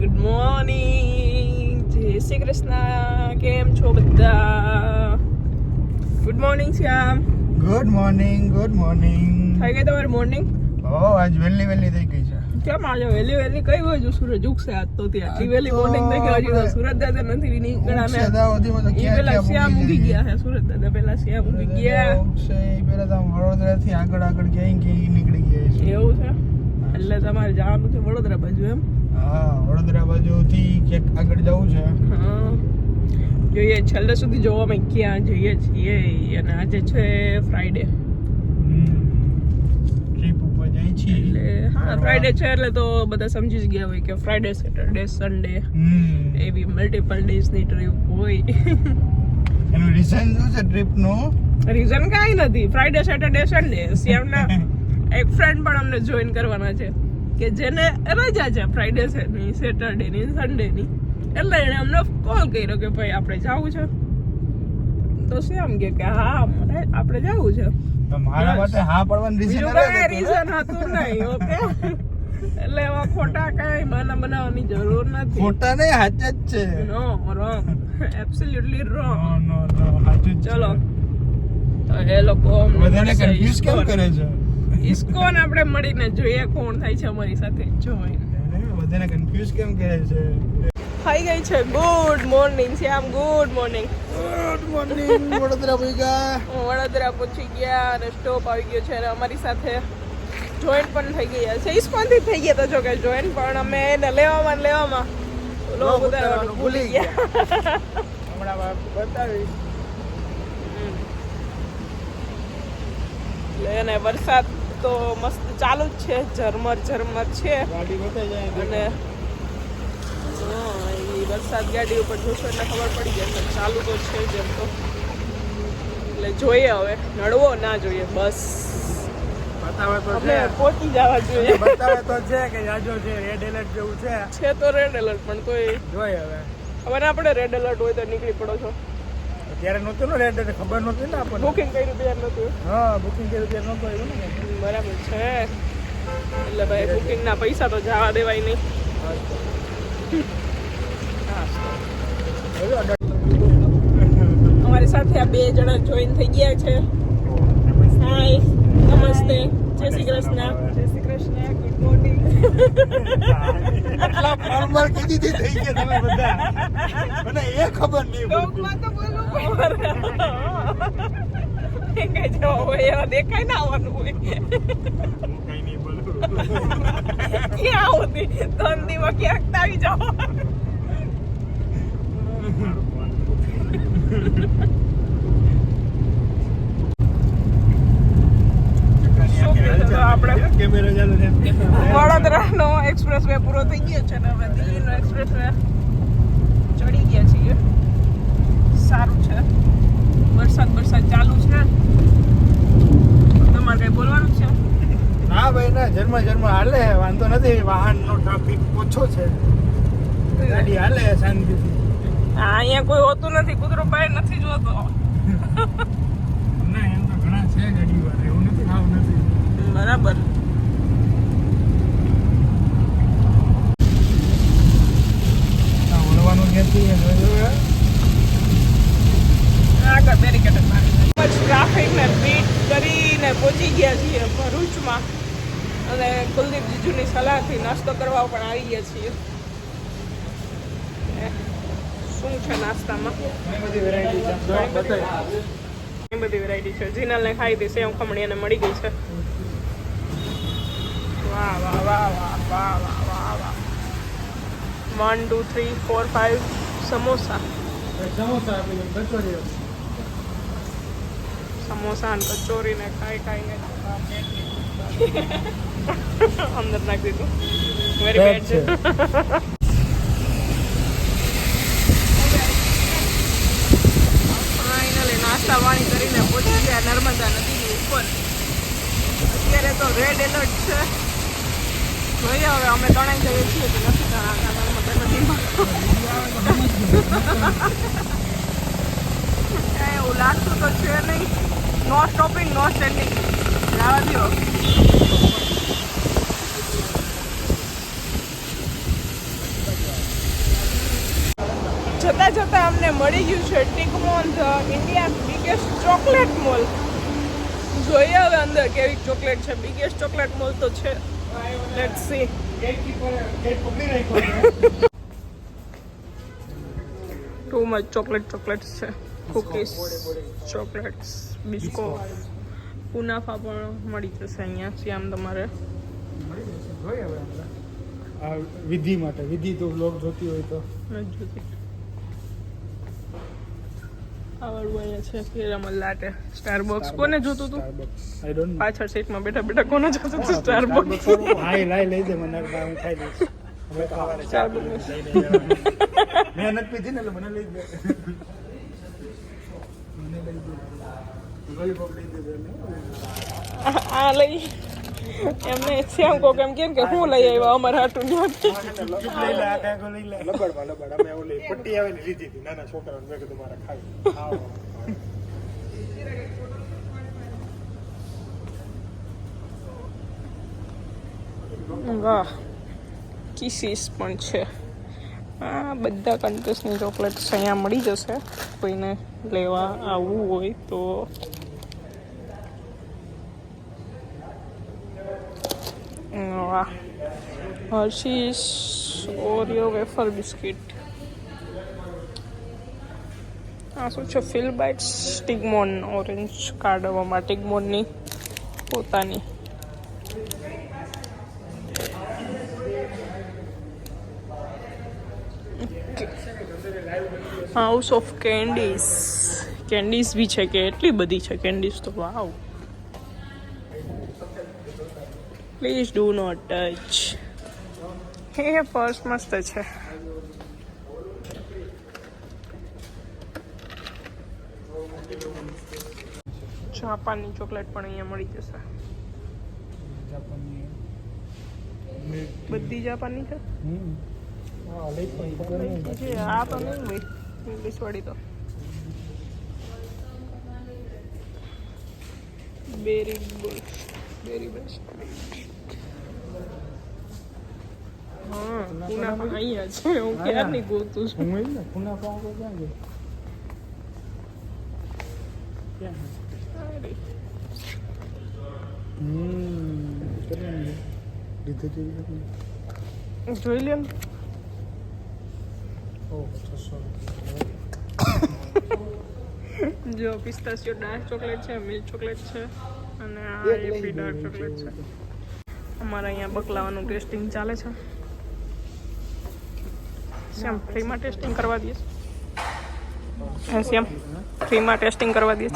Good morning જય શ્રી કૃષ્ણ. કેમ છો બધા? Good morning Shyam. Good morning good morning થઈ ગઈ તમારી મોર્નિંગ ઓ આજ વહેલી વહેલી થઈ ગઈ છે. કેમ આજે વહેલી વહેલી કઈ બાજુ સૂરજ ઉગશે આજ તો ત્યાં. આટલી વહેલી મોર્નિંગ થઈ ગઈ. હજી તો સુરત દાદા નથી નીકળ્યા ને ક્યાં પેલા શ્યામ ઉગી ગયા છે. સુરત દાદા પેલા શ્યામ ઉગી ગયા. છે ઈ પેલા તો આમ વડોદરાથી આગળ આગળ ક્યાંય ક્યાંય નીકળી ગયા છે. એવું છે? એટલે તમારે જવાનું છે વડોદરા બાજુ એમ? હા વડોદરા બાજુથી ક્યાંક આગળ જવું છે. જોઈએ છેલ્લે સુધી જોવા અમે ક્યાં જઈએ છીએ અને આજે છે ફ્રાઈડે ટ્રીપ ઉપર જાય છીએ. એટલે હા ફ્રાઈડે છે એટલે તો બધા સમજી જ ગયા હોય કે ફ્રાઈડે સેટરડે સન્ડે. એવી મલ્ટિપલ ડેઝની ટ્રીપ હોય. એનું રીઝન શું છે ટ્રીપનું રીઝન કાંઈ નથી. ફ્રાઈડે સેટરડે સન્ડે શ્યામના એક ફ્રેન્ડ પણ અમને જોઈન કરવાના છે. કે જેને રજા છે ફ્રાઈડે ની સેટરડે ની સન્ડે ની. એટલે એને અમને કોલ કર્યો કે ભાઈ આપણે જવું છે. તો શ્યામ કે કે હા આપણે જવું છે. મારા માટે હા પડવાનું રીઝન રીઝન હતું. નહીં ઓકે એટલે એવા ખોટા કઈ માના બનાવવાની જરૂર નથી. ખોટા નહીં સાચા જ છે. No wrong absolutely wrong no no સાચું ચલો. તો એ લોકો બધાને કન્ફ્યુઝ કેમ કરે છે? ઇસ્કોન આપણે મળીને જોઈએ કોણ થાય છે અમારી સાથે. જોઈન બધાને કન્ફ્યુઝ કેમ કરે છે? થઈ ગઈ છે. Good morning Shyam. Good morning good morning Vadodara ભઈગા Vadodara પહોંચી ગયા અને સ્ટોપ આવી ગયો છે. અને અમારી સાથે જોઈન પણ થઈ ગયા છે. ઇસ્કોનથી થઈ ગયા તો જો કે જોઈન પણ અમે એને લેવામાં લેવામાં લોક ઉતારવાનું ભૂલી ગયા. હમણાં બતાવીશ એટલે ને વરસાદ તો મસ્ત ચાલુ જ છે ઝરમર ઝરમર છે. અને ઈ વરસાદ ગાડી ઉપર જોશો એટલે ખબર પડી જશે ચાલુ તો છે જ એમ તો. એટલે જોઈએ હવે નડવો ના જોઈએ બસ. પહોંચી જવા જોઈએ. બતાવે તો છે કે જાજો છે રેડ એલર્ટ જેવું છે. છે તો રેડ એલર્ટ પણ તોય જોઈએ હવે. ખબર આપણે રેડ એલર્ટ હોય તો નીકળી પડો છો. ત્યારે નહોતું ને રેડ ખબર નહોતી ને આપણને. બુકિંગ કર્યું ત્યારે નહોતું? હા બુકિંગ કર્યું ત્યારે નહોતું આવ્યું ને. બરાબર છે. એટલે ભાઈ બુકિંગના પૈસા તો જવા દેવાય નહીં. અમારી સાથે આ બે જણા જોઈન થઈ ગયા છે. હાય નમસ્તે જય શ્રી કૃષ્ણ જય શ્રી કૃષ્ણ ગુડ મોર્નિંગ આટલા ફોર્મલ કીધી થઈ ગયા તમે બધા. મને એ ખબર નહીં ટોકમાં તો બોલવું કઈ જવા હોય દેખાય ના આવવાનું હોય. કઈ નહીં બોલું. ક્યાં હોતી ધંધીમાં ક્યાંક આવી જાઓ શું કહેતો હતો આપણે? કેમેરા ચાલુ છે. વડોદરાનો એક્સપ્રેસ વે પૂરો થઈ ગયો છે ને હવે દિલ્હીનો એક્સપ્રેસ વે ચડી ગયા છીએ. સારું છે. વરસાદ વરસાદ ચાલુ છે. તમારે કઈ બોલવાનું છે? હા ભાઈ ના જન્મ જન્મ હાલે વાંધો નથી. વાહનનો ટ્રાફિક ઓછો છે. ગાડી હાલે શાંતિથી. હા અહીંયા કોઈ હોતું નથી. કૂતરો બહાર નથી જોતો. ના એમ તો ઘણા છે ગાડી વાળા એવું નથી ખાવ નથી. બરાબર આ વળવાનું ક્યાંથી એ જોયું શું છે નાસ્તામાં? બધી વેરાયટી બધી વેરાયટી છે. જીનલને ખાઈ હતી સેવ ખમણી એને મળી ગઈ છે. વાહ વાહ વાહ વાહ વાહ વાહ વાહ વાહ. One two three four five samosa samosa અને કચોરી ને ખાઈ ખાઈને અંદર નાખી દીધું. વેરી બેડ છે. નાસ્તા વાણી કરીને પહોંચી ગયા. નર્મદા નદીની ઉપર. અત્યારે તો રેડ એલર્ટ છે. જોઈએ હવે અમે તણાઈ જઈએ છીએ કે નથી તણાતા એવું લાગતું તો છે નહીં. નો સ્ટોપિંગ નો સ્ટેન્ડિંગ જવા દો જતા જતા અમને મળી ગયું છે ટિકમોન the India biggest chocolate mall. જોઈએ હવે અંદર કેવી ચોકલેટ છે. બિગેસ્ટ ચોકલેટ મોલ તો છે. Let's see too much chocolate chocolates છે. કુકીઝ ચોકલેટ્સ બિસ્કો પુનાફા પણ મળી જશે અહીંયાથી આમ તમારે. વિધિ માટે વિધિ તો બ્લોગ જોતી હોય તો. જોતી આવડવું અહીંયા છે કેરામલ લાટે. સ્ટારબક્સ કોને જોતું હતું આઈ ડોન્ટ પાછળ સીટમાં બેઠા બેઠા કોને જોતું હતું સ્ટારબક્સ હા લાઈ લઈ દે મને હું ખાઈ લઈશ. હવે ખાવાને ચા Starbucks. મેં નથી પીધી ને એટલે મને લઈ દે. મને લઈ દે. લોલીપોપ લઈ દે. આ લઈ. એમને શ્યામ કોક એમ કેમ કે હું લઈ આવ્યા અમાર હાટું ચૂપ લઈ લે આ કાંઈકો લઈ લે લબડમાં લબડ અમે ઓલી પટ્ટી આવે ને લીધી હતી. નાના છોકરાને મેં કીધું મારા ખાવી. વાહ. કિસીસ પણ છે. આ બધા કન્ટ્રીસની ચોકલેટ્સ અહીંયા મળી જશે. કોઈને લેવા આવવું હોય તો વાહ હર્શીસ ઓરિયો વેફર બિસ્કિટ આ શું છે ફિલ બાઇટ્સ ટિગમોન ઓરેન્જ કાર્ડવામાં ટિગમોનની પોતાની હાઉસ ઓફ કેન્ડીઝ કેન્ડીઝ બી છે કે એટલી બધી છે કેન્ડીઝ તો wow please do not touch a purse મસ્ત છે. જાપાનની ચોકલેટ પણ અહીંયા મળી જશે. બધી જાપાનની છે? આ તો ઇંગ્લિશ વાળી તો. બેરી ગુડ બેરી બેસ્ટ હા પુના અહીંયા છે હું ક્યારની ગોતું છું? હું ને પુના તો ક્યાં ગયો. જોઈ લે 600 જો પિસ્તાશિયો ડાર્ક ચોકલેટ છે મિલ્ક ચોકલેટ છે. અને આ એપી ડાર્ક ચોકલેટ છે. અમારે અહીંયા બકલાવાનું ટેસ્ટિંગ ચાલે છે. શ્યામ ફ્રીમાં ટેસ્ટિંગ કરવા દઈએ હા શ્યામ ફ્રીમાં ટેસ્ટિંગ કરવા દઈએ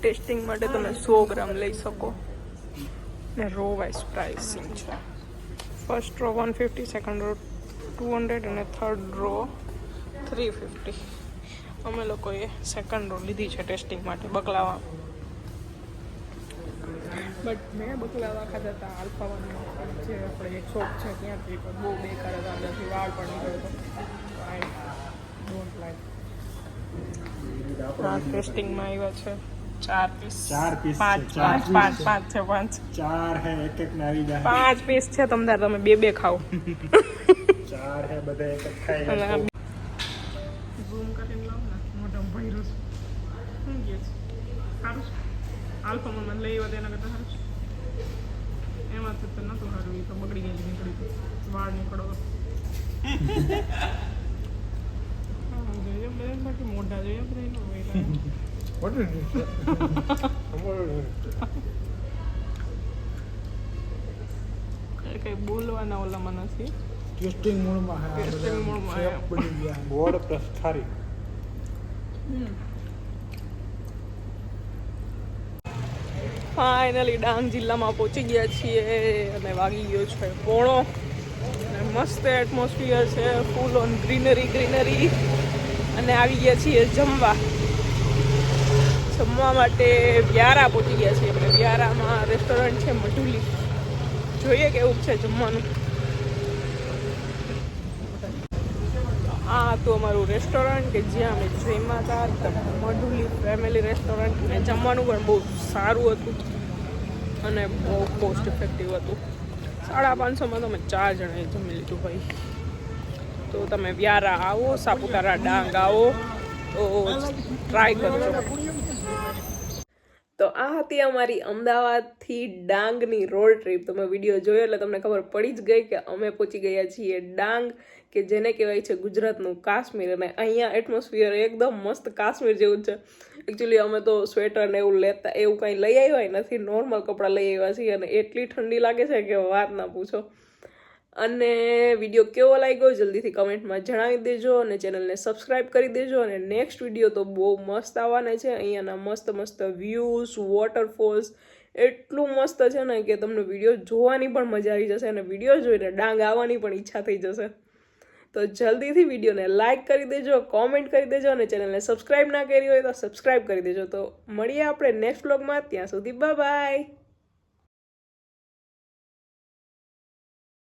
ટેસ્ટિંગ માટે તમે સો ગ્રામ લઈ શકો. ને રો વાઇઝ પ્રાઇસિંગ છે. First row one fifty second row two hundred અને થર્ડ રો થ્રી ફિફ્ટી અમે લોકોએ સેકન્ડ રો લીધી છે ટેસ્ટિંગ માટે બકલાવા. બટ મેં બકલાવા ખાધા હતા આલ્ફા વનમાં જે આપણે એક શોપ છે ત્યાંથી પણ બહુ બેકાર હતા અંદરથી વાળ પણ નીકળ્યો હતો. આઈ ડોન્ટ લાઈક આ ટેસ્ટિંગમાં આવ્યા છે ચાર પીસ ચાર piece છે, પાંચ ચાર પાંચ પાંચ પાંચ છે પાંચ. ચાર હે એક એક ને આવી જાય. પાંચ પીસ છે તમતાર તમે બે બે ખાઓ. ચાર હે બધા એક જ ખાઈ કરતાં સારું છે. એમાંથી તો નહોતું સારું એ તો બગડી ગઈ નીકળી વાળ નીકળો. હા, જોઈએ બધા બાકી મોઢા જોઈએ બધા? કઈ કઈ બોલવાના ઓલામાં નથી. ટેસ્ટિંગ મૂળમાં Testing બધા mood માં chef હે. બની ગયા. ગોળ પ્લસ ખારી ફાઇનલી ડાંગ જિલ્લામાં પહોંચી ગયા છીએ અને વાગી ગયો છે પોણો. અને મસ્ત એટમોસ્ફિયર છે ફૂલ ઓન ગ્રીનરી ગ્રીનરી અને આવી ગયા છીએ જમવા. જમવા માટે વ્યારા પહોંચી ગયા છીએ આપણે. વ્યારામાં રેસ્ટોરન્ટ છે મઢુલી. જોઈએ કેવું છે જમવાનું. આ હતું અમારું રેસ્ટોરન્ટ કે જ્યાં અમે જમ્યા હતા મઢુલી ફેમિલી રેસ્ટોરન્ટ અને જમવાનું પણ બહુ સારું હતું અને બહુ કોસ્ટ ઇફેક્ટિવ હતું. સાડા પાંચસોમાં તમે ચાર જણાએ જમી લીધું ભાઈ. તો તમે વ્યારા આવો, સાપુતારા ડાંગ આવો, તો ટ્રાય કરજો. તો આ હતી અમારી અમદાવાદથી ડાંગની રોડ ટ્રીપ તમે વીડિયો જોયો એટલે તમને ખબર પડી જ ગઈ કે અમે પહોંચી ગયા છીએ ડાંગ કે જેને કહેવાય છે ગુજરાતનું કાશ્મીર અને અહીંયા એટમોસ્ફિયર એકદમ મસ્ત કાશ્મીર જેવું છે. એકચ્યુઅલી અમે તો સ્વેટર ને એવું લેતા, એવું કંઈ લઈ આવ્યા નથી નોર્મલ કપડાં લઈ આવ્યા છીએ અને એટલી ઠંડી લાગે છે કે વાત ના પૂછો. અને વીડિયો કેવો લાગ્યો જલ્દીથી કમેન્ટમાં જણાવી દેજો અને ચેનલને સબસ્ક્રાઇબ કરી દેજો અને નેક્સ્ટ વીડિયો તો બહુ મસ્ત આવવાના છે. અહીંયાના મસ્ત મસ્ત વ્યૂઝ વોટરફોલ્સ એટલું મસ્ત છે ને કે તમને વીડિયો જોવાની પણ મજા આવી જશે અને વીડિયો જોઈને ડાંગ આવવાની પણ ઈચ્છા થઈ જશે. તો જલ્દીથી વિડીયોને લાઇક કરી દેજો કોમેન્ટ કરી દેજો અને ચેનલને સબસ્ક્રાઈબ ના કરી હોય તો સબસ્ક્રાઈબ કરી દેજો. તો મળીએ આપણે નેક્સ્ટ બ્લોગમાં ત્યાં સુધી બાય